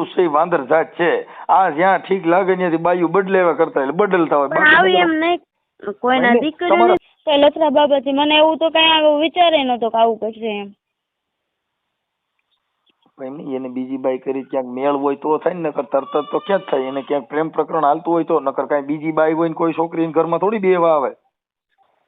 પુરુષ છે વાંદર જાત છે. આ જ્યાં ઠીક લાગે ત્યાંથી બાયું બદલેવા કરતા એટલે બદલતા હોય. પણ આવી એમ નહીં. કોઈના નહીં, દીકરી તમારા- કઈ લફડા બાબતે મને એવું તો કઈ આવું વિચારે નતો કે આવું કરશે એમ. એમ નહીં, એને બીજી બાઈ કરી ક્યાંક મેળ હોય તો થાય ને નકર તરત તો ક્યાં જ થાય. એને ક્યાંક પ્રેમ પ્રકરણ હાલતું હોય તો નકર કાંઈ બીજી બાઈ હોય ને કોઈ છોકરી ઘરમાં થોડી બેવા આવે.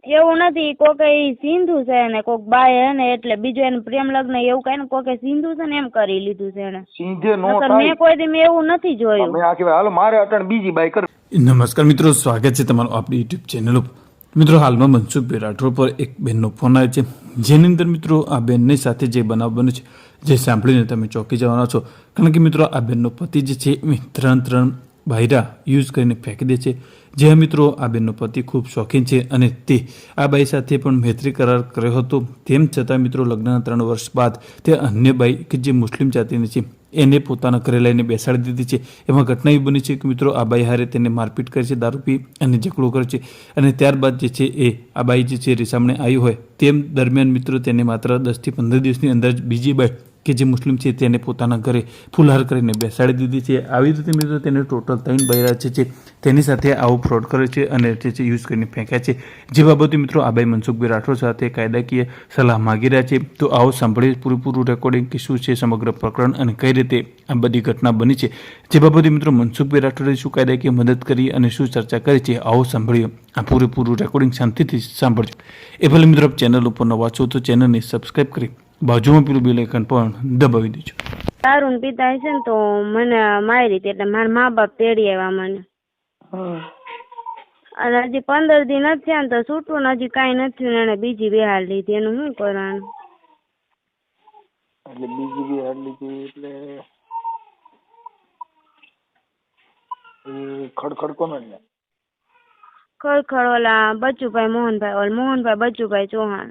એવું નથી કોકે ઈ સિંધુ છે ને કોક બાય હે ને એટલે બીજો એને પ્રેમ લગ્ન એવું કઈ ને કોકે સિંધુ છે ને એમ કરી લીધું છે એને સીધે નો થાય. મેં કોઈ દી મેં એવું નથી જોયું. તમે આખી વાત, હાલો મારે અટણ બીજી બાય કર. નમસ્કાર મિત્રો સ્વાગત છે તમારું આપણી યુટ્યુબ ચેનલ ઉપર. મિત્રો હાલમાં મનસુખભાઈ રાઠોડ પર એક બેનનો ફોન આવ્યો છે. જેની અંદર મિત્રો આ બેનની સાથે જે બનાવ બન્યો છે જે સાંભળીને તમે ચોંકી જવાના છો. કારણ કે મિત્રો આ બેનનો પતિ જે છે એ ત્રણ ત્રણ બાયરા યુઝ કરીને ફેંકી દે છે. જે મિત્રો આ બેનનો પતિ ખૂબ શોખીન છે અને તે આ બાઈ સાથે પણ મૈત્રી કરાર કર્યો હતો. તેમ છતાં મિત્રો લગ્નના ત્રણ વર્ષ બાદ તે અન્ય બાઈ કે જે મુસ્લિમ જાતિની છે, એને પોતાના ઘરે લઈને બેસાડી દીધી છે. એમાં ઘટના એવી બની છે કે મિત્રો આ બાઈ હારે તેને મારપીટ કરે છે, દારૂ પી અને ઝઘડો કરે છે અને ત્યારબાદ જે છે એ આ બાઈ જે છે રીસામણે આવી હોય. તેમ દરમિયાન મિત્રો તેને માત્ર દસથી પંદર દિવસની અંદર જ બીજી બાઈ કે જે મુસ્લિમ છે તેને પોતાના ઘરે ફુલહાર કરીને બેસાડી દીધી છે. આવી રીતે મિત્રો તેને ટોટલ ત્રણ બૈરા છે તેની સાથે આવો ફ્રોડ કરે છે અને જે છે યુઝ કરીને ફેંક્યા છે. જે બાબતે મિત્રો આભાઈ મનસુખભાઈ રાઠોડ સાથે કાયદાકીય સલાહ માગી રહ્યા છે. તો આવો સાંભળીએ પૂરેપૂરું રેકોર્ડિંગ કે શું છે સમગ્ર પ્રકરણ અને કઈ રીતે આ બધી ઘટના બની છે. જે બાબતે મિત્રો મનસુખભાઈ રાઠોડે શું કાયદાકીય મદદ કરી અને શું ચર્ચા કરી છે આવો સાંભળીએ. આ પૂરેપૂરું રેકોર્ડિંગ શાંતિથી સાંભળજો. એ ભલે મિત્રો ચેનલ ઉપર નવા છો તો ચેનલને સબસ્ક્રાઈબ કરી બાજુમાં પેલું બેલ આઇકન પણ દબાવી દેજો. તારું ને છે ને તો મને મારી રીતે એટલે મારા મા બાપ તેડી આવ્યા મને. અને હજી પંદર દિન નથી થયા ને તો છૂટવું ને હજી કાંઈ નથી ને એને બીજી બિહાર લીધી. એનું શું કરવાનું? એટલે બીજી બિહાર લીધી એટલે ખડખડ કોનો લે ખડખડ ઓલા બચુભાઈ મોહનભાઈ ઓલ મોહનભાઈ બચુભાઈ ચૌહાણ.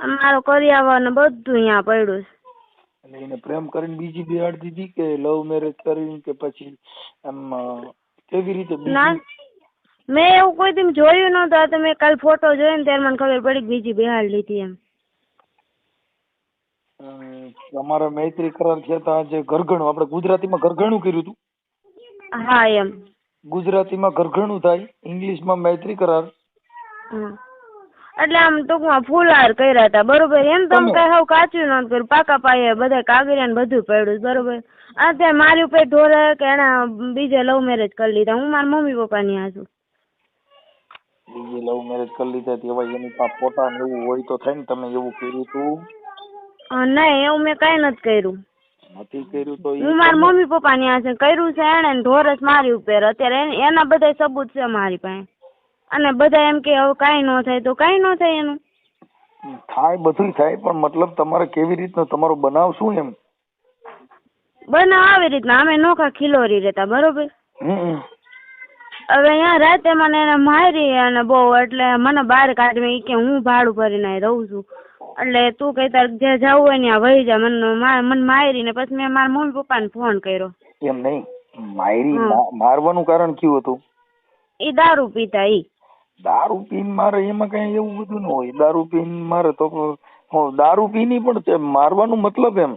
અમારો કરિયાવર ને બધું અહીંયા પડ્યું છે. એટલે એને પ્રેમ કરીને બીજી બી હાર દીધી કે લવ મેરેજ કરીને કે પછી આમ કેવી રીતે ના મેં એવું કોઈ દી જોયું નહોતું. આ તો મેં કાલ ફોટો જોયો ને ત્યારે મને ખબર પડી કે બીજી બિહાડ લીધી એમ. તમારા મૈત્રી કરાર થયા હતા જે ઘરઘણું આપણે ગુજરાતીમાં ઘરઘણું કર્યું હતું? હા એમ. ગુજરાતીમાં ઘરઘણું થાય ઇંગ્લિશમાં મૈત્રી કરાર હમ. એટલે આમ ટૂંકમાં ફૂલહાર કર્યા હતા બરોબર? એમ તો તમે- કઈ હાવ કાચું નહોતું કર્યું. પાકા પાયે બધા કાગળિયા ને બધું પડ્યું બરોબર? બરોબર અત્યારે મારી ઉપર ઢોરે કે એને બીજે લવ મેરેજ કરી લીધા. હું મારા મમ્મી પપ્પા ની છું બીજી લવ મેરેજ કરી લીધા તેવા એની પાસે ફોટા એવું હોય તો થાય ને તમે એવું કર્યું તું? ના એવું મેં કઈ નથી કર્યું. નથી કર્યું તો હું મારા મમ્મી પપ્પા ની છે કર્યું છે એને ઢોરસ મારી ઉપર. અત્યારે એના બધા સબૂત છે મારી પાસે. અને બધા એમ કે હવે કાંઈ ન થાય તો કાંઈ ન થાય એનું. થાય બધું થાય પણ મતલબ તમારે કેવી રીતનો તમારો બનાવ શું એમ? બનાવ આવી રીતના અમે નોખા ખીલોરી રહેતા બરોબર? હમ હવે અહીંયા રાતે મને એને મારી અને બહુ એટલે મને બહાર કાઢી એ કે હું ભાડું ભરીને રહું છું. એટલે તું કઈ તાર જે જવું હોય ત્યાં વહી જા મને મને મારી ને પછી મેં મારા મમ્મી પપ્પાને ફોન કર્યો. એમ નહીં? માયરી મારવાનું કારણ કયું હતું? એ દારૂ પીતા ઈ. દારૂ પીન મારે એમાં કઈ એવું બધું ન હોય. દારૂ પીન મારે તો દારૂ પીની પણ તે મારવાનું મતલબ એમ.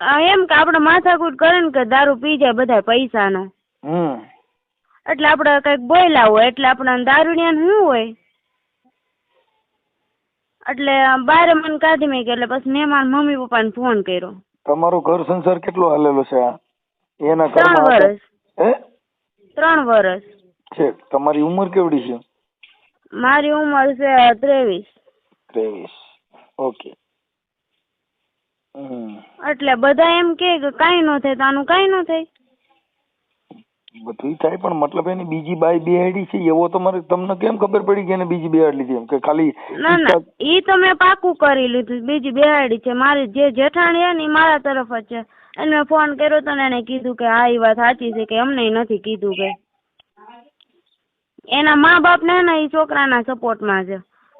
આ એમ કે આપણે માથાકૂટ કરે ને કે દારૂ પી જાય બધા પૈસાનો. હમ. એટલે આપણે કંઈક બોયલા હોય એટલે આપણે દારૂડિયા શું હોય? એટલે બારે મને કાઢી મેં એટલે પછી મેં મારા મમ્મી પપ્પાને ફોન કર્યો. તમારો ઘર સંસાર કેટલો હાલેલો છે? આ એના ત્રણ વર્ષ હે? ત્રણ વર્ષ છે તમારી ઉંમર કેવડી છે? મારી ઉંમર છે ત્રેવીસ. ત્રેવીસ. ઓકે. એટલે બધા એમ કે કઈ નો થાય તો આનું કઈ નો થાય. બધું થાય પણ મતલબ એની બીજી બાઈ બેહાડી છે એવો તમારે તમને કેમ ખબર પડી કે એને બીજી બેહાડી લીધી એમ? કે ખાલી ના ના. ઈ તો મેં પાકું કરી લીધું. બીજી બેહાડી છે. મારી જે જેઠાણી છે ને ઈ મારા તરફ જ છે. એને મેં ફોન કર્યો તો ને એને કીધું કે હા ઈ વાત સાચી છે કે અમને નથી કીધું કે. એના મા બાપ ને ને એ છોકરાના સપોર્ટમાં છે.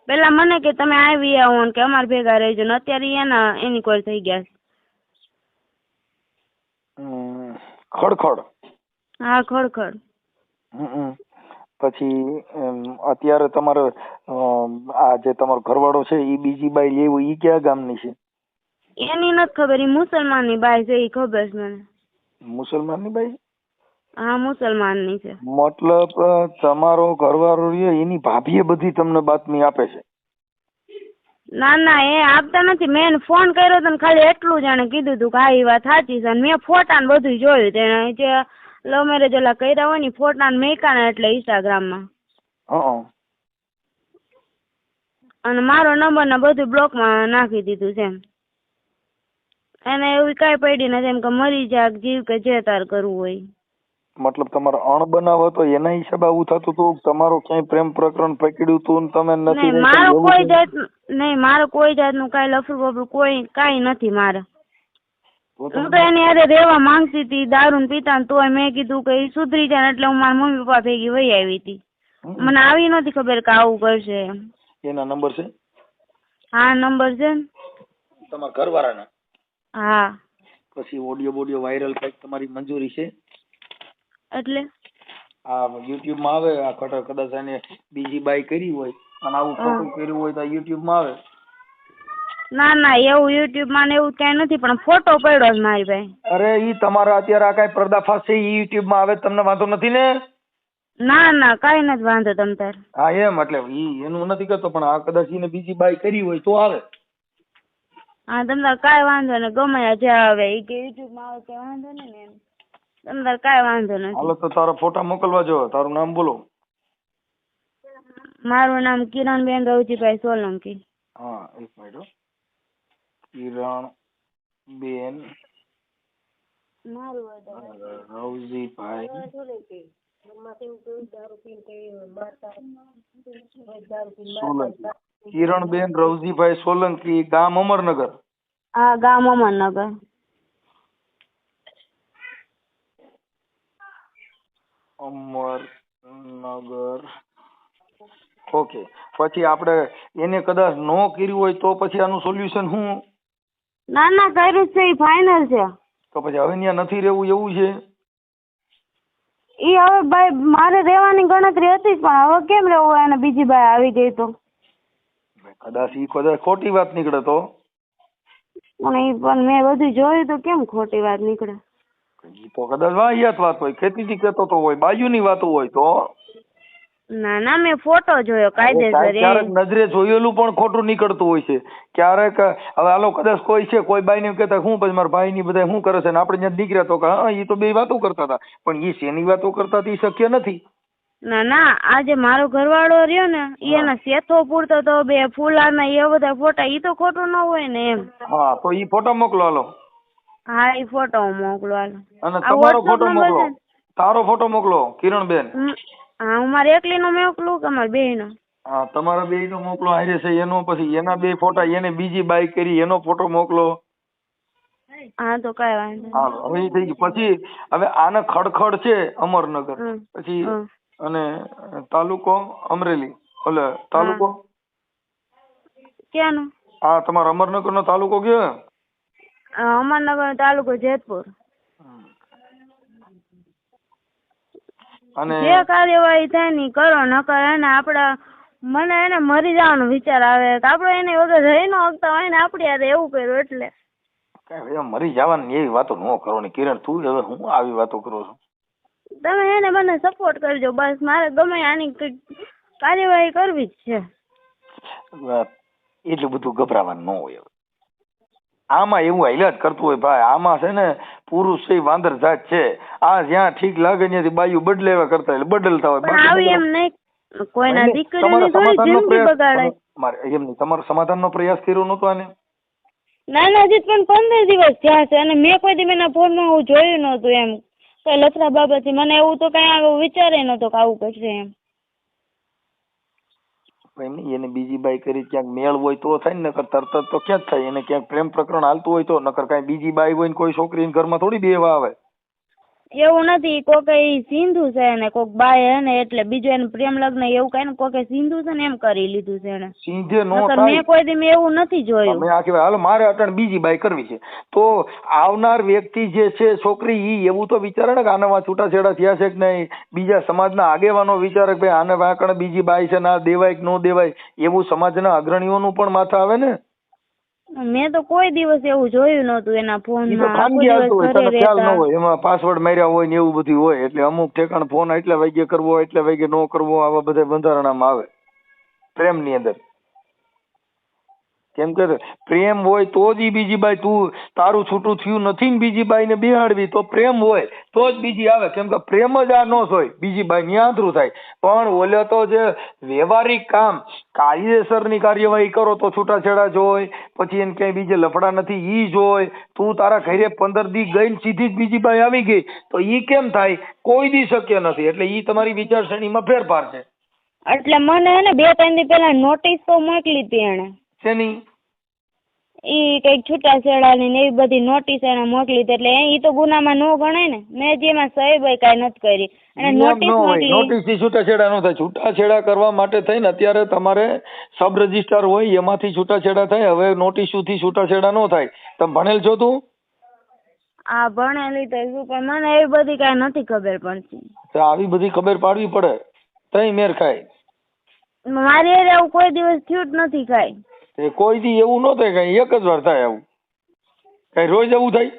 પેલા મને કે તમે આવી આવો ને કે અમારે ભેગા રહેજો ને અત્યારે એના એની કોઈ થઈ ગયા છે. ખડખડ. હા ખડખડ. પછી અત્યારે તમારે આ જે તમારો ઘરવાળો છે એ બીજી બાઈ લેવું એ કયા ગામની છે? એની નથી ખબર એ મુસલમાનની બાઈ છે એ ખબર છે મને. મુસલમાનની બાઈ? હા મુસલમાનની છે. મતલબ તમારો ઘરવાળો રહ્યો એની ભાભીએ બધી તમને બાતમી આપે છે? ના ના એ આપતા નથી. મેં એને ફોન કર્યો તો ને ખાલી એટલું જ કીધું હતું કે આ એ વાત સાચી છે. અને મેં ફોટા ને બધું જોયું તેને જે લવ મેરેજ ઓલા કર્યા હોય ને ફોટા ને મેકા ને એટલે ઇન્સ્ટાગ્રામમાં માં અને મારો નંબર ને બધું બ્લોકમાં નાખી દીધું છે એને એવું કાંઈ પડી નથી એમ કે મરી જાગ જીવ કે જે તાર કરવું હોય મતલબ તમારો અણબનાવ હતો એના હિસાબે આવું થતું હતું? તમારો ક્યાંય પ્રેમ પ્રકરણ પકડ્યું હતું ને તમે નથી નહીં મારો કોઈ જાત નહીં મારો કોઈ જાતનું કાંઈ લફરું બફરું કોઈ કાંઈ નથી મારે. હું તો એની હારે રહેવા માંગતી હતી દારૂ ને પીતા ને તોય મેં કીધું કે એ સુધરી જાય ને એટલે હું મારા મમ્મી પપ્પા ભેગી વહી આવી હતી. મને આવી નથી ખબર કે આવું કરશે એમ. એના નંબર છે? હા નંબર છે ને. તમારા ઘરવાળાના? હા. પછી ઓડિયો બોડિયો વાયરલ કંઈક તમારી મંજૂરી છે? એટલે? આ યુટ્યુબમાં આવે આ કટ- કદાચ એને બીજી બાઈ કરી હોય અને આવું ખોટું કર્યું હોય તો યુટ્યુબમાં આવે? ના ના એવું યુટ્યુબમાં ને એવું ક્યાંય નથી પણ ફોટો પડ્યો છે મારી પાસે. અરે ઈ તમારા અત્યારે આ કઈ પર્દાફાશ છે ઈ યુટ્યુબમાં આવે તમને વાંધો નથી ને? ના ના કાંઈ નથી વાંધો તમ તાર. હા એમ એટલે ઈ એનું નથી કરતો પણ આ કદાચ ઈને બીજી બાઈ કરી હોય તો આવે. હા તમને કઈ કાંઈ વાંધો ને ગમે જે આવે. એ કે યુટ્યુબમાં આવે કે વાંધો નહીં ને એમ. તમ તાર વાંધો વાંધો હાલો નથી તો તારા ફોટા મોકલવા જો તારું નામ બોલો. મારું નામ કિરણબેન રવજીભાઈ સોલંકી. હા એક મિનિટ હો. કિરણ બેન રવજીભાઈ. સોલંકી. કિરણબેન રવજીભાઈ સોલંકી ગામ અમરનગર. હા ગામ અમરનગર. અમરનગર. ઓકે પછી આપણે એને કદાચ નો કર્યું હોય તો પછી આનું સોલ્યુશન શું? ના ના કર્યું છે એ ફાઇનલ છે. તો પછી હવે ત્યાં નથી રહેવું એવું છે? એ હવે ભાઈ મારે રહેવાની ગણતરી હતી પણ હવે કેમ રહેવું એને બીજી ભાઈ આવી ગઈ તો? કદાચ ઈ કદાચ ખોટી વાત નીકળે તો? પણ ઈ પણ મેં બધું જોયું તો કેમ ખોટી વાત નીકળે? તો કદાચ વાહિયાત વાત હોય ખેતીથી કહેતો તો હોય બાજુની વાતો હોય તો. ના ના મેં ફોટો જોયો કાયદેસર ક્યારેક નજરે જોયેલું પણ ખોટું નીકળતું હોય છે. ક્યારેક હવે આલો કદાચ કોઈ છે કોઈ બાઈ ને કહેતા હું પછી મારા ભાઈ ની બધા શું કરે છે? ને આપણે જ્યાં નીકળ્યા તો કે હા ઈ તો બે વાતો કરતા હતા. પણ ઈ શેની વાતો કરતા હતી શક્ય નથી. ના ના આજે મારો ઘરવાળો રહ્યો ને એના સેથો પૂરતો તો બે ફૂલા ના એ બધા ફોટા ઈ તો ખોટું ન હોય ને એમ. હા તો એ ફોટો મોકલો હાલો. હા એ ફોટો હું મોકલું હાલો. અને તમારો ફોટો મોકલો. તારો ફોટો મોકલો કિરણબેન. બેન હા હું મારે એકલીનો મોકલું કે મારે બેયનો? હા તમારા બે નો મોકલો હારે છે એનો પછી એના બે ફોટા એને બીજી બાઈક કરી એનો ફોટો મોકલો. હા તો કઈ વાંધો હા હવે થઈ ગયું. પછી હવે આને ખડખડ છે અમરનગર. પછી અને તાલુકો અમરેલી. એટલે તાલુકો? ક્યાંનો? હા તમારો અમરનગર નો તાલુકો કયો? અ, અમરનગર તાલુકો જેતપુર. અને જે કાર્યવાહી થાય ને કરો નકર એને આપડા મને એને મરી જવાનો વિચાર આવે. કે આપણે એને વગર રહી ન શકતા હોય ને આપણી યાર એવું કર્યું એટલે. મરી જવાની એવી વાતો ન કરો ને. કિરણ તું હવે હું આવી વાતો કરું છું? તમે એને મને સપોર્ટ કરજો બસ. મારે ગમે આની કાર્યવાહી કરવી જ છે. એટલું બધું ગભરાવાનું ન હોય આમાં એવું હાલ્યા જ કરતું હોય ભાઈ. આમાં છે ને પુરુષ છે વાંદર જાત છે. આ જ્યાં ઠીક લાગે ત્યાંથી બાયું બદલેવા કરતા એટલે બદલતા હોય. આવી એમ નહીં. કોઈના દીકરીની થોડી જિંદગી પ્રયાસ- બગાડાય મારે એમ નહીં. તમારો સમાધાનનો પ્રયાસ કર્યો નતો આને? નાના જીત પણ પંદર દિવસ થયા છે અને મેં કોઈ દી એના ફોનમાં હું જોયું નહોતું એમ. કઈ લથરા બાબતથી મને એવું તો કઈ વિચારે નહોતો કે આવું કરશે એમ. એમ નહીં, એને બીજી બાઈ કરી ક્યાંક મેળ હોય તો થાય ને, નકર તરત તો ક્યાં જ થાય. એને ક્યાંક પ્રેમ પ્રકરણ હાલતું હોય તો, નકર કાંઈ બીજી બાઈ હોય ને કોઈ છોકરી ઘરમાં થોડી બેવા આવે. એવું નથી કોકે ઈ સિંધુ છે ને કોક બાય હે ને એટલે બીજું એનું પ્રેમ લગ્ન એવું કઈ ને કોકે સિંધુ છે ને એમ કરી લીધું છે એને સિંધે નો થાય. મેં કોઈ દી મેં એવું નથી જોયું. મેં આખી હાલો મારે અટણ બીજી બાઈ કરવી છે. તો આવનાર વ્યક્તિ જે છે છોકરી ઈ એવું તો વિચારે ને કે આનામાં છૂટાછેડા થયા છે કે નહીં? બીજા સમાજના આગેવાનો વિચારે કે ભાઈ આને વાંકણ બીજી બાઈ છે ના દેવાય કે ન દેવાય એવું સમાજના અગ્રણીઓનું પણ માથા આવે ને? મેં તો કોઈ દિવસ એવું જોયું નહોતું એના ફોનમાં. ખાનગી હોય તને ખ્યાલ ન હોય. એમાં પાસવર્ડ માર્યા હોય ને એવું બધું હોય. એટલે અમુક ઠેકાણ ફોન એટલા વાગ્યે કરવો એટલા વાગ્યે ન કરવો આવા બધા બંધારણામાં આવે. પ્રેમની અંદર. કેમ કે પ્રેમ હોય તો જ ઈ બીજી બાઈ તું તારું છૂટું થયું નથી ને બીજી બાઈને બિહાડવી તો પ્રેમ હોય તો જ બીજી આવે. કેમ કે પ્રેમ જ આ ન હોય બીજી બાઈ નિયાંતરું થાય. પણ ઓલે તો જે વ્યવહારિક કામ કાયદેસરની કાર્યવાહી કરો તો છૂટાછેડા જોય પછી એને ક્યાંય બીજે લફડા નથી ઈ જોય તું તારા ઘરે પંદર દી ગઈ ને સીધી જ બીજી બાઈ આવી ગઈ તો ઈ કેમ થાય? કોઈ દી શક્ય નથી. એટલે ઈ તમારી વિચારસરણીમાં ફેરફાર છે. એટલે મને હે ને બે ત્રણ દી પહેલા નોટિસ તો મોકલી હતી એને શેની? ઈ કંઈક છૂટાછેડાની ને એવી બધી નોટિસ એને મોકલી હતી. એટલે ઈ તો ગુનામાં નો ગણાય ને. મેં જેમાં સહી બઈ કાંઈ નથી કરી. અને નોટિસ મોકલી નોટિસથી છૂટાછેડા ન થાય. છૂટાછેડા કરવા માટે થઈને અત્યારે તમારે સબ રજિસ્ટર હોય એમાંથી છૂટાછેડા થાય. હવે નોટિસથી છૂટાછેડા ન થાય. તમે ભણેલ છો તું? આ ભણેલી તો શું પણ મને એવી બધી કાંઈ નથી ખબર પડતી. તો આવી બધી ખબર પાડવી પડે. તઈ મેર ખાય. મારી એવું કોઈ દિવસ થયું જ નથી કાંઈ. તે કોઈ દી એવું ન થાય કઈ એક જ વાર થાય આવું. કઈ રોજ એવું થાય?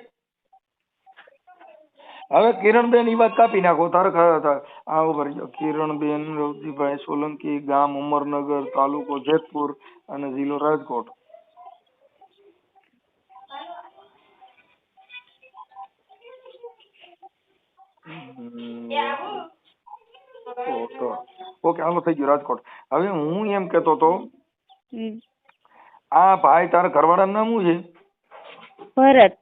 હવે કિરણબેન એ વાત કાપી નાખો. તારક આ ઉપર જો કિરણબેન રવજીભાઈ સોલંકી ગામ ઉમરનગર તાલુકો જેતપુર અને જિલ્લો રાજકોટ. ઓકે ઓકે હાલો થઈ ગયું રાજકોટ. હવે હું એમ કેતો તો. આ ભાઈ તારા ઘરવાળાનું નામ શું છે? ભરત.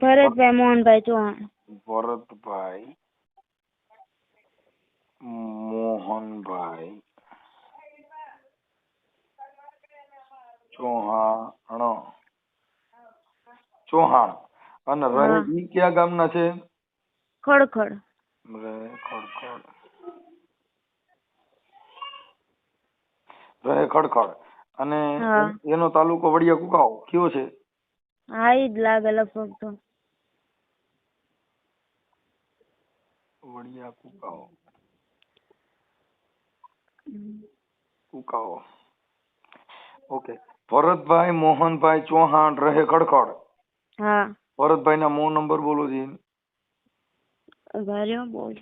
ભરતભાઈ મોહનભાઈ ચૌહાણ. ભરતભાઈ મોહનભાઈ ચૌહાણ. ચૌહાણ. અને રહે. ઈ કયા ગામના છે? ખડખડ. રહે ખડખડ. રહે ખડખડ. અને હા. એનો તાલુકો વડિયા કુકાઓ કયો છે? હા ઈ જ લાગે લગભગ તો. વડિયા કુકાઓ. કુકાઓ ઓકે ભરતભાઈ મોહનભાઈ ચૌહાણ રહે ખડખડ. હા. ભરતભાઈ ના મો નંબર બોલો જી. ઊભા બોલ.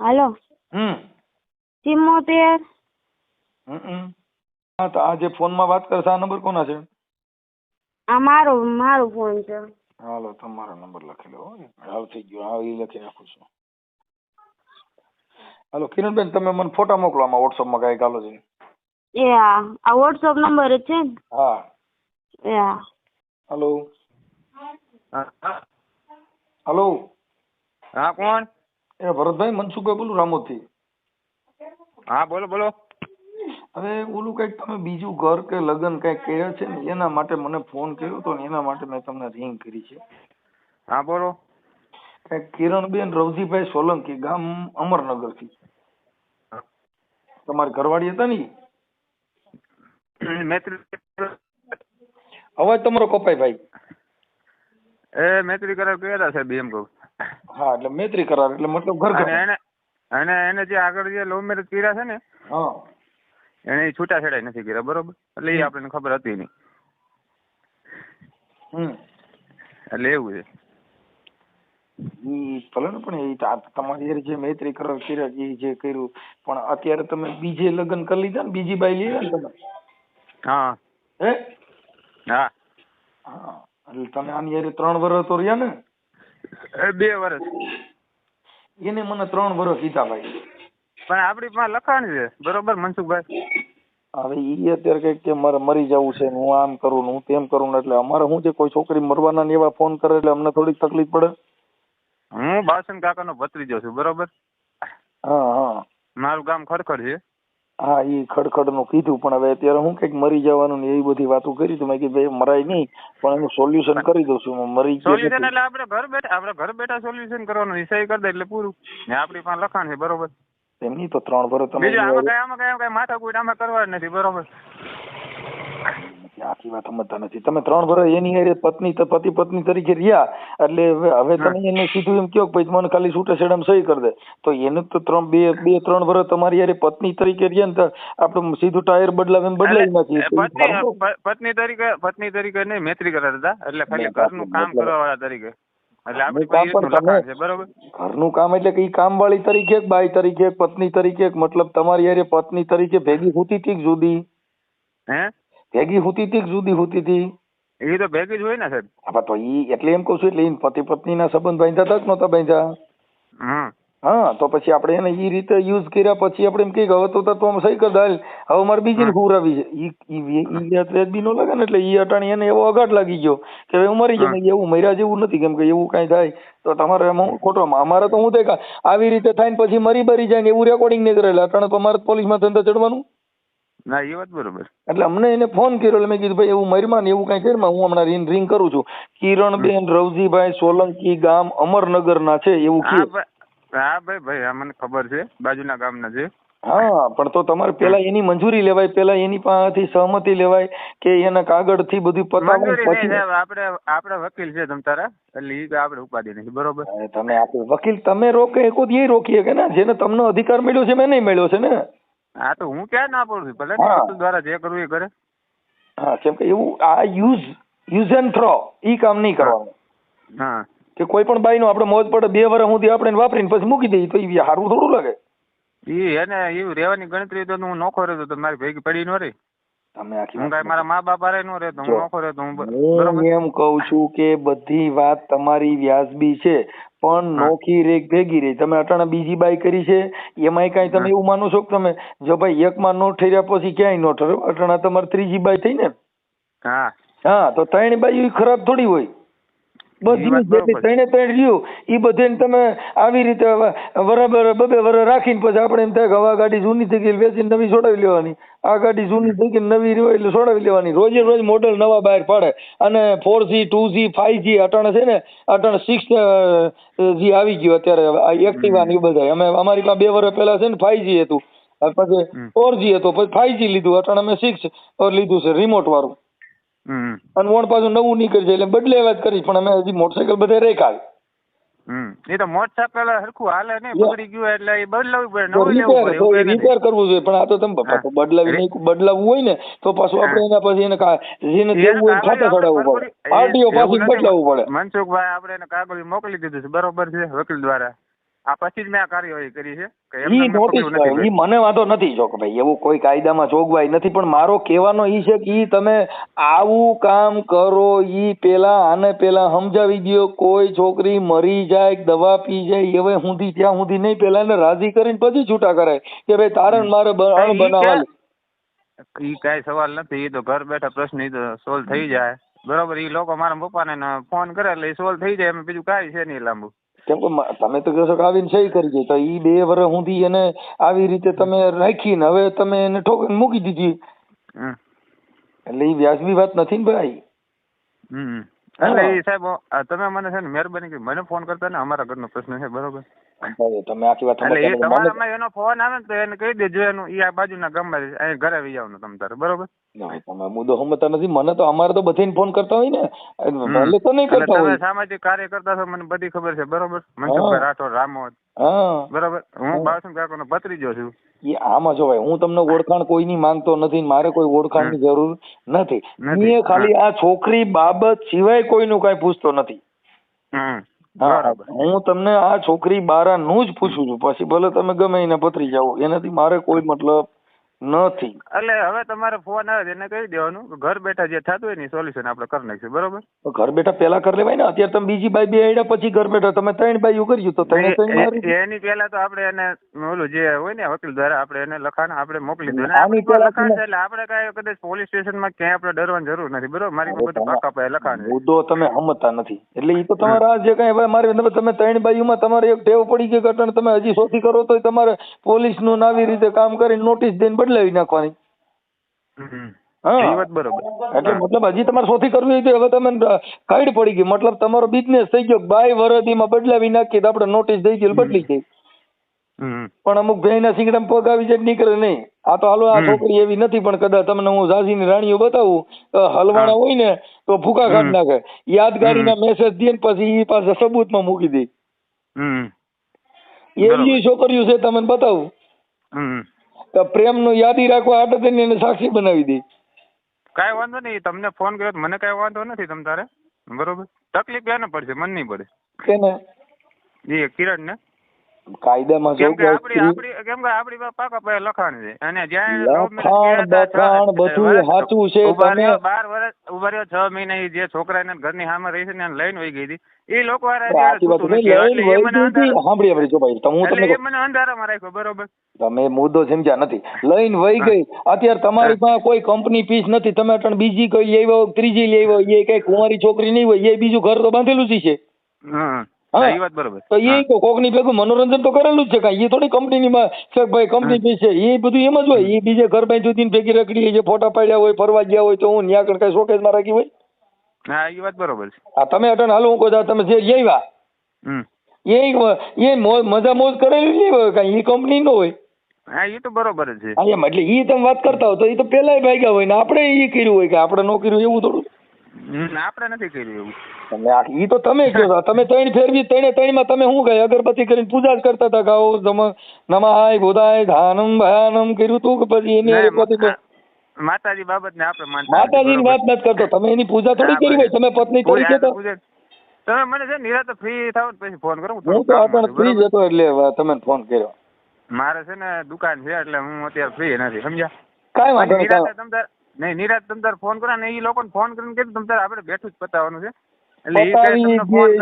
હાલો. હમ. ચિમ્મોતેર હમ, હમ. હા તો આ જે ફોનમાં વાત કરશે આ નંબર કોના છે? આ મારો મારો ફોન છે. હાલો તમારો નંબર લખી લો. હાલ થઈ ગયો હા એ લખી નાખું છું. હાલો કિરણબેન તમે મને ફોટા મોકલો આમાં વોટ્સઅપમાં કઈ હાલો છે. એ હા આ વોટ્સઅપ નંબર જ છે ને? હા. એ હા હાલો. હા. હાલો. હા કોણ? એ ભરતભાઈ મનસુખભાઈ બોલું રામોથી. હા બોલો બોલો. હવે ઓલું કંઈક તમે બીજું ઘર કે લગ્ન કંઈક કર્યા છે ને એના માટે મને ફોન કર્યો તો ને એના માટે મેં તમને રિંગ કરી છે. હા બોલો. કંઈક કિરણબેન રવજીભાઈ સોલંકી ગામ અમરનગરથી તમારી ઘરવાળી હતા ને? અવાજ તમારો કપાય ભાઈ. એ મૈત્રી કરાર કર્યા સાહેબ એમ કહું હા એટલે મૈત્રી કરાર એટલે મતલબ ઘર ઘર. એને અને એને જે આગળ જે લવ મેરેજ કર્યા છે ને હા. એને છૂટાછેડા નથી કર્યા બરોબર? એટલે એ આપણને ખબર હતી નહીં. હમ. એટલે એવું છે. ઈ ભલે ને પણ એ તમારી જે મૈત્રી કરાર કર્યા એ જે કર્યું પણ અત્યારે તમે બીજે લગ્ન કરી લીધા ને બીજી બાઈ લઈ ને તમે? હા. હે? હા. હા એટલે તમે આની યાર ત્રણ વર્ષ તો રહ્યા ને. બે વર્ષ એને મને ત્રણ વર્ષ કીધા ભાઈ પણ આપડી પાસે લખાણ છે. બરોબર મનસુખભાઈ? હવે ઈ અત્યારે કંઈક કે મારે મરી જવું છે ને હું આમ કરું ને હું તેમ કરું ને એટલે અમારે શું છે કોઈ છોકરી મરવાના ને એવા ફોન કરે એટલે અમને થોડીક તકલીફ પડે? હું બાસન કાકાનો ભત્રીજો છું બરોબર? હા હા. મારું ગામ ખડખડ છે. હા ઈ ખડખડનું કીધું પણ હવે અત્યારે હું કંઈક મરી જવાનું ને એવી બધી વાતો કરી તો મેં કીધું ભાઈ મરાય નહીં પણ એનું સોલ્યુશન કરી દઉં છું. મરી સોલ્યુશન એટલે આપણે ઘર બેઠા આપણે ઘર બેઠા સોલ્યુશન કરવાનું વિષય કરી દે એટલે પૂરું. ને આપણી પાસે લખાણ છે બરોબર. એમની તો ત્રણ વર્ષ તમે બીજું આમાં કઈ આમાં કઈ આમાં કઈ આમાં કરવા નથી બરોબર. આખી વાત સમજતા નથી. તમે ત્રણ વર્ષ એની હારે પત્ની પતિ પત્ની તરીકે રહ્યા એટલે હવે તમે એને સીધું એમ કહો કે ભાઈ મને ખાલી છૂટે છેડામ સહી કરી દે. તો એને તો ત્રણ બે બે ત્રણ વર્ષ તમારી હારે પત્ની તરીકે રહ્યા ને તો આપણે સીધું ટાયર બદલાવે એમ બદલાઈ નથી. પત્ની તરીકે પત્ની તરીકે નહીં મૈત્રી કરતા હતા એટલે ખાલી ઘરનું કામ કરવા વાળા તરીકે. ઘરનું કામ એટલે કે કામ વાળી તરીકે બાઈ તરીકે પત્ની તરીકે મતલબ તમારી હારે પત્ની તરીકે ભેગી હોતી હતી જુદી? હે? ભેગી હોતી હતી કે જુદી હોતી હતી? એ તો ભેગી જ હોય ને સાહેબ. હા તો ઈ એટલે એમ કહું છું એટલે ઈ પતિ પત્નીના સંબંધ બાંધ્યા હતા કે નહોતા બાંધ્યા? હા તો પછી આપણે એને ઈ રીતે યુઝ કર્યા પછી આપણે એમ કહીએ કે હવે તો તો આમ સહી કર હવે મારે બીજી હુરાવી છે. ઈ ઈ બી નો લાગે ને એટલે ઈ અટાણી એને એવો અઘાટ લાગી ગયો કે હવે હું મરી જાય એવું મર્યા જેવું નથી કેમ કે એવું કાંઈ થાય. તો તમારે એમાં ખોટો અમારે તો હું થાય આવી રીતે થાય ને પછી મરી બરી જાય ને એવું રેકોર્ડિંગ નહીં કરેલા અટાણે તો અમારે પોલીસમાં ધંધા ચડવાનું. ના એ વાત બરોબર. એટલે અમને એને ફોન કર્યો એટલે મેં કીધું ભાઈ એવું મરમાં ને એવું કાંઈ કરીમાં હું હમણાં રિંગ રિંગ કરું છું. કિરણબેન રવજીભાઈ સોલંકી ગામ અમરનગરના છે એવું હા હા ભાઈ ભાઈ આ મને ખબર છે બાજુના ગામના છે. હા પણ તો તમારે પેલા એની મંજૂરી લેવાય પેલા એની પાસેથી સહમતિ લેવાય કે એના કાગળથી બધું પતાવું પછી આપણે આપણે વકીલ છે તમ તારા એટલે ઈ આપણે ઉપાધિ નથી બરોબર? તમે આપણે વકીલ તમે રોકે એકો એ રોકીએ કે ને? જેને તમને અધિકાર મળ્યો છે મેં નહીં મળ્યો છે ને? હા તો હું ક્યાં ના પડું? છું ભલે દ્વારા જે કરવું એ કરે. હા કેમ કે એવું આ યુઝ યુઝ એન્ડ થ્રો ઈ કામ નહીં કરવાનું. હા. કે કોઈ પણ બાઈનો આપણે મોજ પડે બે વર્ષ સુધી આપણે વાપરીને પછી મૂકી દઈએ તો એ સારું થોડું લાગે. ઈ એને એવું રહેવાની ગણતરી તો હું નોખો રહેતો તો મારી ભેગી પડી ન રહી. તમે આખી હું વાત મારા મા બાપ હારે નો રહેતો હું નોખો રહેતો હું એમ કઉ છું કે બધી વાત તમારી વ્યાજબી છે. પણ નોખી રેક ભેગી રહી. તમે અટાણા બીજી બાય કરી છે એમાંય કાંઈ તમે એવું માનો છો કે તમે? જો ભાઈ એકમાં નો ઠર્યા પછી ક્યાંય નો ઠરો અટાણા તમારે ત્રીજી બાય થઈ ને? હા. હા તો ત્રણ બાઈ ખરાબ થોડી હોય. બધી જેટલી ત્રણે ત્રણ રહ્યું એ બધે તમે આવી રીતે બરાબર બબે વર રાખીને પછી આપણે એમ થાય કે હવે આ ગાડી જૂની થઈ ગઈ વેચીને નવી છોડાવી લેવાની. આ ગાડી જૂની થઈ ગઈ નવી રહ્યો એટલે છોડાવી લેવાની. રોજે રોજ મોડલ નવા બહાર પાડે. અને four G two G five G અટાણે છે ને અટાણે સિક્સ જી આવી ગયું અત્યારે આ એક્ટિવા ને બધા અમે અમારી પાસે બે વર્ષ પહેલા છે ને ફાઈવ જી હતું. પછી. ફોર જી હતો. પછી ફાઈવ જી લીધું. અટાણે અમે સિક્સ લીધું છે રિમોટ વાળું. અને વણ પાછું નવું નીકળશે એટલે બદલે વાત કરી પણ અમે હજી મોટરસાયકલ બધે રેખાય. હમ. એ તો મોટરસાયકલ હરખું હાલે નહીં. બગડી ગયું એટલે એ બદલાવવું પડે નવું લેવું રિપેર પડે કરવું જોઈએ પણ આ તો તમે બદલાવી નહીં બદલાવવું હોય ને તો પાછું આપણે એના પછી એને જેને એને દેવું હોય ખાતા ચડાવવું પડે. આરટીઓ એવું પાછી બદલાવવું પડે. મનસુખભાઈ આપણે એને કાગળ મોકલી દીધું છે બરોબર છે વકીલ દ્વારા. આ પછી જ મેં આ કાર્યવાહી કરી છે કે એમને ઈ મેં નોટિસ નથી ઈ મને વાંધો નથી જો કે ભાઈ એવું કોઈ કાયદામાં જોગવાઈ નથી પણ મારો કહેવાનો ઈ છે કે ઈ તમે આવું કામ કરો ઈ પેલા આને પેલા સમજાવી દો કોઈ છોકરી મરી જાય દવા પી જાય હવે સુધી ત્યાં સુધી નહીં પેલા એને રાજી કરીને પછી છૂટા કરાય કે ભાઈ તારે ને મારે બ- અણ ઈ બનાવવાનું. ઈ કાંઈ સવાલ નથી એ તો ઘર બેઠા પ્રશ્ન ઈ તો સોલ્વ થઈ જાય. બરોબર ઈ લોકો મારા પપ્પાને ને ફોન કરે એટલે ઈ સોલ્વ થઈ જાય એમ બીજું કાંઈ છે નહીં લાંબુ. કેમ કે તમે તો કહો છો કે આવીને સહી કરી છે તો એ બે વર્ષ સુધી એને આવી રીતે તમે રાખીને હવે તમે એને ઠોકીને મૂકી દીધી. એટલે એ વ્યાજબી વાત નથી ને ભાઈ. એટલે સાહેબ તમે મને છે ને મહેરબાની કરી મને ફોન કરતા ને અમારા ઘરનો પ્રશ્ન છે બરોબર? તમે આખી વાત એટલે. તમારામાં એનો ફોન આવે ને તો એને કહી દેજો એનું ઈ આ બાજુના ગામમાં અહીં ઘરે આવી જાવ તમે તારે બરોબર? તમે મુદ્દો સમજતા નથી મને તો અમારે તો બધે ફોન કરતા હોય ને. ભલે તો નહીં કરતા તમે સામાજિક કાર્ય કરતા છો મને બધી ખબર છે બરોબર? મનસુખભાઈ રાઠોડ રામોદ હા. બરોબર? હું બાળસું કાકાનો ભત્રીજો છું. એ આમાં જો ભાઈ હું તમને ઓળખાણ કોઈની માંગતો નથી મારે કોઈ ઓળખાણની જરૂર નથી. મેં ખાલી આ છોકરી બાબત સિવાય કોઈનું કાંઈ પૂછતો નથી. હમ. હા તમને આ છોકરી બારાનું જ પૂછું છું. પછી ભલે તમે ગમે એને પતરી જાઓ એનાથી મારે કોઈ મતલબ નથી એટલે હવે તમારે ફોન આવે એને કહી દેવાનું ઘર બેઠા જે થતું હોય ને સોલ્યુશન આપણે કરી નાખીશું બરોબર? ઘર બેઠા પેલા કરી લેવાય ને અત્યારે તમે બીજી બાઈ બે આડ્યા પછી ઘર બેઠા તમે ત્રણ બાઈઓ કર્યું તો ત્રણે ત્રણ એની પેલા તો આપણે એને ઓલું જે હોય ને વકીલ દ્વારા આપણે એને લખાણ આપણે મોકલી દઈએ આની લખાણ એટલે આપણે કાંઈ કદાચ પોલીસ સ્ટેશનમાં ક્યાંય આપણે ડરવાની જરૂર નથી બરોબર? મારી બધું પાકા પાસે લખાણ મુદ્દો તમે હમતા નથી. એટલે એ તો તમારા જે કઈ હવે મારી તમે તમે ત્રણ બાઈઓમાં તમારે એક ટેવ પડી ગઈ ઘટના તમે હજી શોધી કરો તો તમારે પોલીસનું નું આવી રીતે કામ કરીને નોટિસ દઈને બદલાવી નાખવાની. એટલે મતલબ હજી તમારે શોધી કરવી હતી હવે તમે કાઢ પડી ગઈ. મતલબ તમારો બિઝનેસ થઈ ગયો. બાય વરદીમાં બદલાવી નાખી તો આપણે નોટિસ દઈ ગઈ બદલી ગઈ. પણ અમુક ભાઈના સિંગડામાં પગ આવી જાય નીકળે નહીં. આ તો હાલો આ છોકરી એવી નથી પણ કદાચ તમને હું ઝાંસીની રાણીઓ બતાવું હલવાણા હોય ને તો ફૂકા કાઢી નાખે નાખે. યાદગારીના મેસેજ દે ને પછી એ સબૂત સબૂતમાં મૂકી દે. હમ. એવી છોકરીઓ છે તમને બતાવું. પ્રેમનું યાદી રાખવા હાટે થઈને એને સાક્ષી બનાવી દઈ કાંઈ વાંધો નહીં તમને ફોન કર્યો મને કાંઈ વાંધો નથી તમ તારે. બરોબર? તકલીફ એને પડશે? મને નહીં પડે. તેને એ કિરણ ને કાયદામાં કેમ કે કે આપણી આપણી કેમ કે આપણી પાકા પાયે લખાણ છે. અને જ્યાં એને love marriage લખાણ છ- બખાણ બધું સાચું છે તમે. વર્ષ ઊભા રહ્યો મહિના જે છોકરા ઘરની સામે રહી છે ને લઈને વહી ગઈ હતી. એ લોકો સાંભળી જો ભાઈ હું તમને મને અંધારામાં રાખ્યો બરોબર? તમે મુદ્દો સમજ્યા નથી. લઈને વહી ગઈ. અત્યારે તમારી પાસે કોઈ કંપની પીસ નથી. તમે અટણ બીજી કોઈ લેવો ત્રીજી લેવો એ કઈ કુંવારી છોકરી નહીં હોય એ બીજું ઘર તો બાંધેલું જ છે. હા. એ વાત બરોબર. તો એ તો કોકની ભેગું મનોરંજન તો કરેલું જ છે કાંઈ. એ થોડી કંપનીની માં છે ભાઈ કંપની પીસ છે. એ બધું એમ જ હોય. એ બીજે ઘર ભાઈ હતી ભેગી રખડી જે ફોટા પાડ્યા હોય ફરવા ગયા હોય તો હું ન્યા આગળ કઈ શોકેસમાં રાખી હોય? હા એ વાત બરોબર છે. હા તમે અટન હાલો હું કહું તમે જે આવ્યા એ એ મજા મોજ કરેલી નહીં હોય કાંઈ. એ કંપની નો હોય. હા એ તો બરોબર છે. હા એમ એટલે ઈ તમે વાત કરતા હો તો એ તો પેલા ભાગ્યા હોય ને આપણે એ કર્યું હોય કે આપણે નો કર્યું એવું થોડું. આપણે નથી કર્યું એવું. તમે ઈ તો તમે કહો તમે ત્રણ ફેરવી ત્રણે ત્રણમાં તમે શું ગયા અગરબત્તી કરીને પૂજા જ કરતા હતા ગાઓ તમે નમાય બોધાય ધાનમ ભયાનમ કર્યું તું કે પછી એની અગરબત્તી માતાજી બાબત ને આપણે માનતા માતાજીની વાત નથી કરતો. તમે એની પૂજા થોડી કરી હોય. તમે પત્ની કોઈ તરીકે તો તમે મને છે નિરાતે ફ્રી થાવ પછી ફોન કરો હું તો આપણે ફ્રી જતો જ હતો એટલે તમે ફોન કર્યો. મારે છે ને દુકાન છે એટલે હું અત્યારે ફ્રી નથી સમજ્યા? કઈ વાંધો નહીં નહીં નિરાજ તમ તાર ફોન કરો ને એ લોકોને ફોન કરીને કીધું તમ તાર આપણે બેઠું જ પતાવવાનું છે.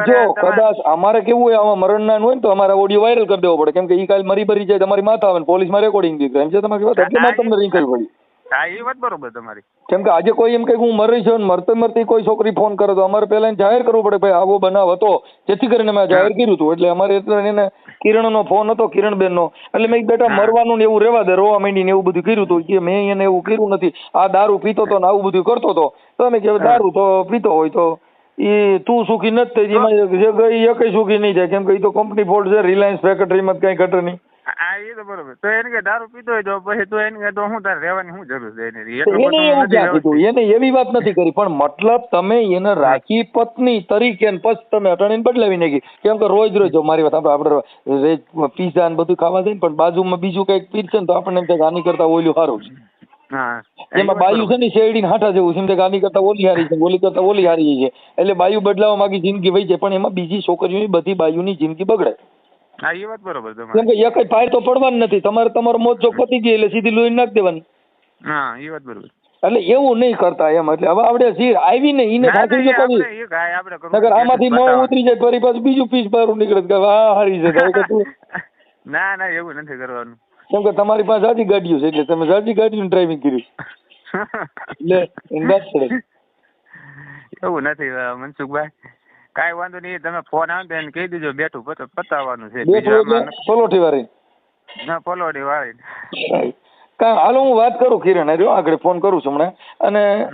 જો કદાચ અમારે કેવું હોય આમાં મરણના હોય ને તો અમારે ઓડિયો વાયરલ કરી દેવો પડે. કેમ કે એ કાલ મરી ભરી જાય તમારી માથા આવે ને પોલીસમાં રેકોર્ડિંગ દીધું. એમ છે તમારી વાત? એટલે તમને રિંગ કરવી પડી હા એ વાત બરોબર તમારી. કેમ કે આજે કોઈ એમ કે હું મરી છું ને મરતે મરતી કોઈ છોકરી ફોન કરે તો અમારે પહેલા જાહેર કરવું પડે ભાઈ આવો બનાવ હતો. જેથી કરીને મેં જાહેર કર્યું હતું. એટલે અમારે એટલે એને કિરણનો ફોન હતો કિરણબેનનો. એટલે મેં બેટા મરવાનું ને એવું રહેવા દે રોવા માંડીને એવું બધું કર્યું હતું. કે મેં એને એવું કર્યું નથી. આ દારૂ પીતો હતો ને આવું બધું કરતો હતો. તો અમે કે દારૂ તો પીતો હોય તો એ તું સુખી નથી થઈ એમાં જે ગઈ એ કઈ સુખી નહીં થાય. કેમ કે એ તો કંપની ફોલ્ટ છે રિલાયન્સ ફેક્ટરીમાં કઈ ઘટે નહીં. હા એ તો બરોબર. તો એને કે દારૂ પીતો હોય તો પછી તો એને કે તો હું તારે રહેવાની શું જરૂર છે એને? એને એવી વાત નથી કરી. પણ મતલબ તમે એને રાખી પત્ની તરીકે પછી તમે અટાણીને બદલાવી નાખી. કેમ કે રોજ રોજ મારી વાત આપણે આપણે પીઝા ને બધું ખાવા જાય પણ બાજુમાં બીજું કંઈક પીરશે ને તો આપણને એમ થાય આની કરતા ઓલું સારું છે. એમાં બાયુ છે ને શેરડી હાંઠા જેવું છે. એમ કે આની કરતા ઓલી હારી છે ઓલી કરતા ઓલી હારી છે. એટલે બાયુ બદલાવા માંગી જિંદગી વહી જાય. પણ એમાં બીજી છોકરીઓની બધી બાયુની જિંદગી બગડે. હા એ વાત બરોબર કેમ કે એક ફાયર તો પડવાની નથી. તમારે તમારો મોત જો પતી ગઈ એટલે સીધી લોહી નાખી દેવાની. હા એ વાત બરોબર. એટલે એવું નહીં કરતા એમ. એટલે હવે આપણે જે આવી ને એને એ જો કરવું નગર આમાંથી મો ઉતરી જાય ફરી પાછું બીજું પીસ બહાર નીકળે કે વાહ હારી છે તો કે તું ના ના એવું નથી કરવાનું. કેમ કે તમારી પાસે સાચી ગાડીઓ છે એટલે તમે સાચી ગાડીનું ડ્રાઇવિંગ કર્યું એટલે એને એવું નથી મનસુખભાઈ. કાંઈ વાંધો નહીં તમે ફોન આવે તો એને કહી દેજો બેઠું પત- પતાવવાનું છે. પલોઠી વાળી. ના પલોઠી વાળી. કાંઈ હાલો હું વાત કરું કિરણ હારે, આગળ ફોન કરું છું હમણાં. અને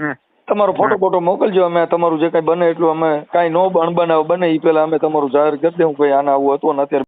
તમારો ફોટો ફોટો મોકલજો અમે તમારું જે કાંઈ બને એટલું અમે કાંઈ નો અણબનાવ બને એ પેલા અમે તમારું જાહેર કરી દઉં ભાઈ આના આવું હતું ને અત્યારે